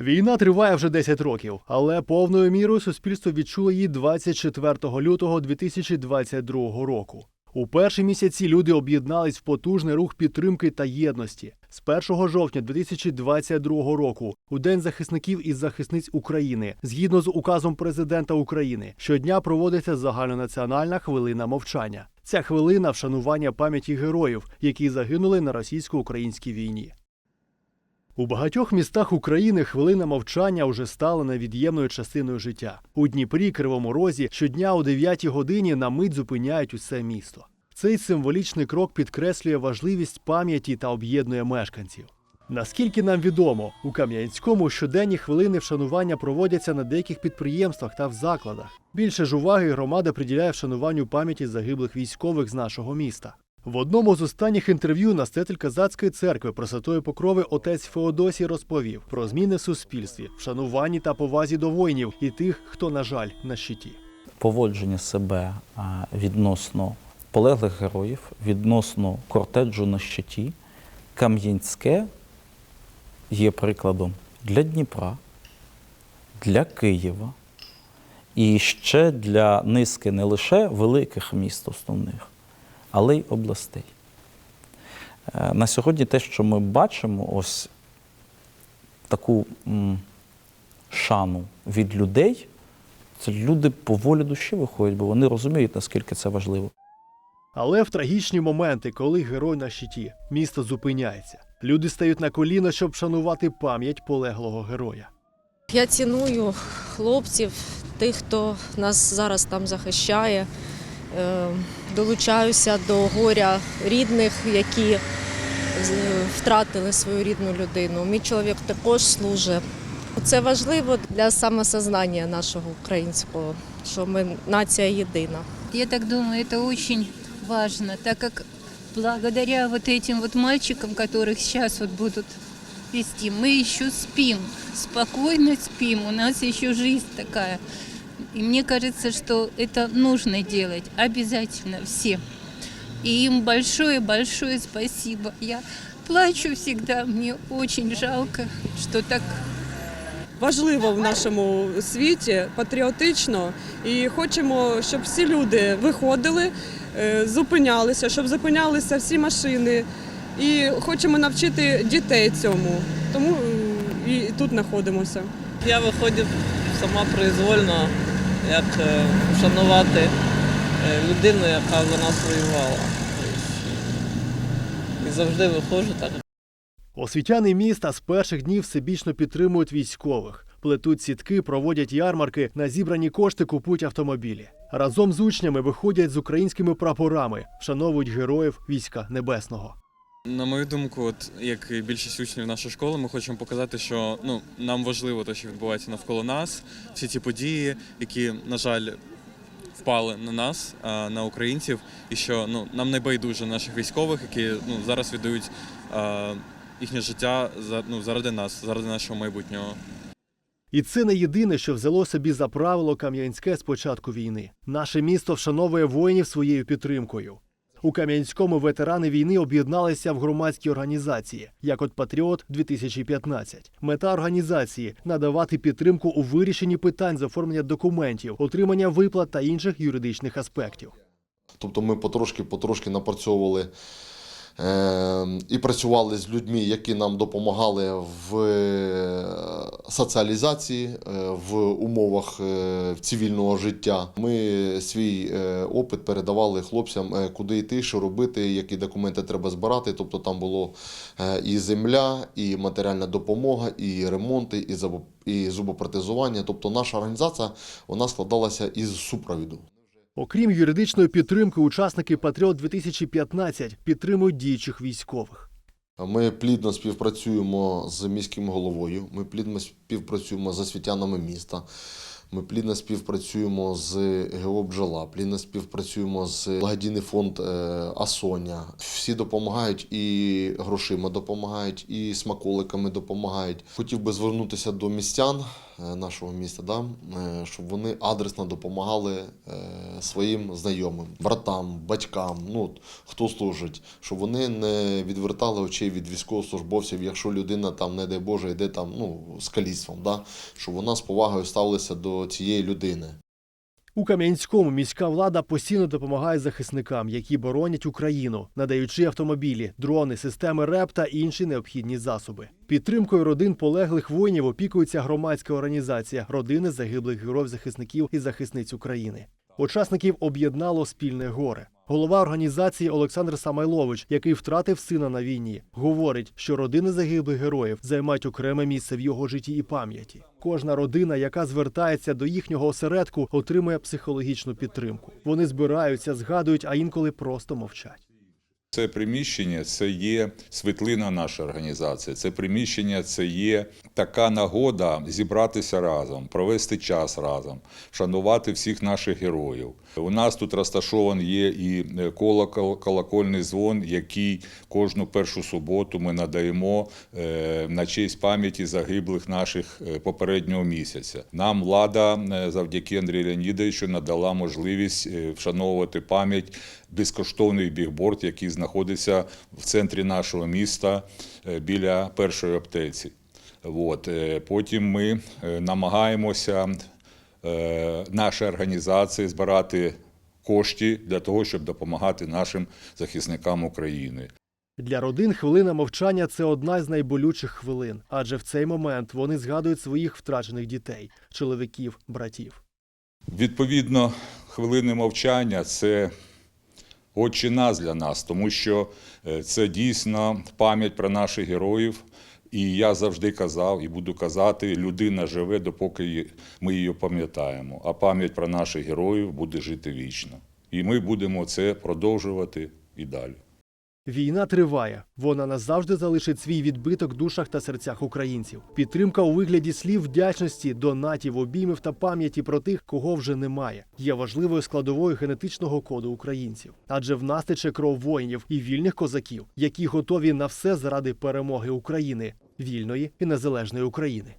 Війна триває вже 10 років, але повною мірою суспільство відчуло її 24 лютого 2022 року. У перші місяці люди об'єднались в потужний рух підтримки та єдності. З 1 жовтня 2022 року, у День захисників і захисниць України, згідно з указом президента України, щодня проводиться загальнонаціональна хвилина мовчання. Ця хвилина вшанування пам'яті героїв, які загинули на російсько-українській війні. У багатьох містах України хвилина мовчання вже стала невід'ємною частиною життя. У Дніпрі, Кривому Розі щодня о 9 годині на мить зупиняють усе місто. Цей символічний крок підкреслює важливість пам'яті та об'єднує мешканців. Наскільки нам відомо, у Кам'янському щоденні хвилини вшанування проводяться на деяких підприємствах та в закладах. Більше ж уваги громада приділяє вшануванню пам'яті загиблих військових з нашого міста. В одному з останніх інтерв'ю настоятель Казацької церкви Пресвятої Покрови отець Феодосій розповів про зміни в суспільстві, вшануванні та повазі до воїнів і тих, хто, на жаль, на щиті. поводження себе відносно полеглих героїв, відносно кортеджу на щиті, Кам'янське є прикладом для Дніпра, для Києва і ще для низки не лише великих міст основних, але й областей. Е, На сьогодні те, що ми бачимо, ось таку шану від людей, це люди по волі душі виходять, бо вони розуміють, наскільки це важливо. Але в трагічні моменти, коли герой на щиті, місто зупиняється. Люди стають на коліна, щоб вшанувати пам'ять полеглого героя. Я ціную хлопців, тих, хто нас зараз там захищає. Е, Долучаюся до горя рідних, які з- втратили свою рідну людину. Мій чоловік також служить. Це важливо для самосознання нашого українського, що ми нація єдина. Я так думаю, это очень важно, так как благодаря вот этим вот мальчикам, которых сейчас вот будут вести, мы еще спим, спокойно спим, у нас еще жизнь такая. И мне кажется, что это нужно делать обязательно всем. И им большое-большое спасибо. Я плачу всегда, мне очень жалко, что так важливо в нашому світі, патріотично, і хочемо, щоб всі люди виходили, е, зупинялися, щоб зупинялися всі машини. І хочемо навчити дітей цьому. Тому е, і тут знаходимося. Я виходив сама произвольно, як е, вшанувати е, людину, яка за нас воювала. Тобто, І завжди виходжу так. Освітяни міста з перших днів всебічно підтримують військових, плетуть сітки, проводять ярмарки, на зібрані кошти купують автомобілі. Разом з учнями виходять з українськими прапорами, вшановують героїв війська небесного. На мою думку, от як і більшість учнів нашої школи, ми хочемо показати, що ну нам важливо те, що відбувається навколо нас, всі ці події, які, на жаль, впали на нас, а, на українців, і що ну нам не байдуже наших військових, які ну зараз віддають а, їхнє життя за ну заради нас, заради нашого майбутнього. І це не єдине, що взяло собі за правило Кам'янське з початку війни. Наше місто вшановує воїнів своєю підтримкою. У Кам'янському ветерани війни об'єдналися в громадські організації, як от Патріот 2015 Мета організації надавати підтримку у вирішенні питань з оформлення документів, отримання виплат та інших юридичних аспектів. Тобто ми потрошки-потрошки напрацьовували е, і працювали з людьми, які нам допомагали в е, соціалізації, е, в умовах е, цивільного життя. Ми свій опит передавали хлопцям, куди йти, що робити, які документи треба збирати. Тобто там було і земля, і матеріальна допомога, і ремонти, і і зубопротезування. Тобто наша організація вона складалася із супровіду. Окрім юридичної підтримки, учасники Патріот 2015 підтримують діючих військових. Ми плідно співпрацюємо з міським головою, ми плідно співпрацюємо з освітянами міста. Ми плідно співпрацюємо з ГО «Бджола», плідно співпрацюємо з благодійний фонд е, Асоня. Всі допомагають і грошима допомагають, і смаколиками допомагають. Хотів би звернутися до містян нашого міста, да, е, щоб вони адресно допомагали е, своїм знайомим, братам, батькам, ну хто служить, щоб вони не відвертали очей від військовослужбовців, якщо людина там, не дай Боже, йде там ну, з каліцтвом, да, щоб вона з повагою ставилася до цієї людини. У Кам'янському міська влада постійно допомагає захисникам, які боронять Україну, надаючи автомобілі, дрони, системи РЕП та інші необхідні засоби. Підтримкою родин полеглих воїнів опікується громадська організація Родини загиблих героїв захисників і захисниць України. Учасників об'єднало спільне горе. Голова організації Олександр Самайлович, який втратив сина на війні, говорить, що родини загиблих героїв займають окреме місце в його житті і пам'яті. Кожна родина, яка звертається до їхнього осередку, отримує психологічну підтримку. Вони збираються, згадують, а інколи просто мовчать. Це приміщення це є світлина нашої організації. Це приміщення це є така нагода зібратися разом, провести час разом, шанувати всіх наших героїв. У нас тут розташований є і колокол, колокольний дзвон, який кожну першу суботу ми надаємо е, на честь пам'яті загиблих наших е, попереднього місяця. Нам влада е, завдяки Андрію Леонідовичу надала можливість е, вшановувати пам'ять безкоштовний бігборд, який знаходиться в центрі нашого міста е, біля першої аптеці. От. е, Потім ми е, намагаємося е, наші організації збирати кошти для того, щоб допомагати нашим захисникам України. Для родин хвилина мовчання це одна з найболючих хвилин, адже в цей момент вони згадують своїх втрачених дітей, чоловіків, братів. Відповідно, хвилини мовчання це отче нас для нас, тому що це дійсно пам'ять про наших героїв. І я завжди казав і буду казати, людина живе, допоки ми її пам'ятаємо. А пам'ять про наших героїв буде жити вічно. І ми будемо це продовжувати і далі. Війна триває. Вона назавжди залишить свій відбиток в душах та серцях українців. Підтримка у вигляді слів вдячності, донатів, обіймів та пам'яті про тих, кого вже немає, є важливою складовою генетичного коду українців. Адже в нас тече кров воїнів і вільних козаків, які готові на все заради перемоги України, вільної і незалежної України.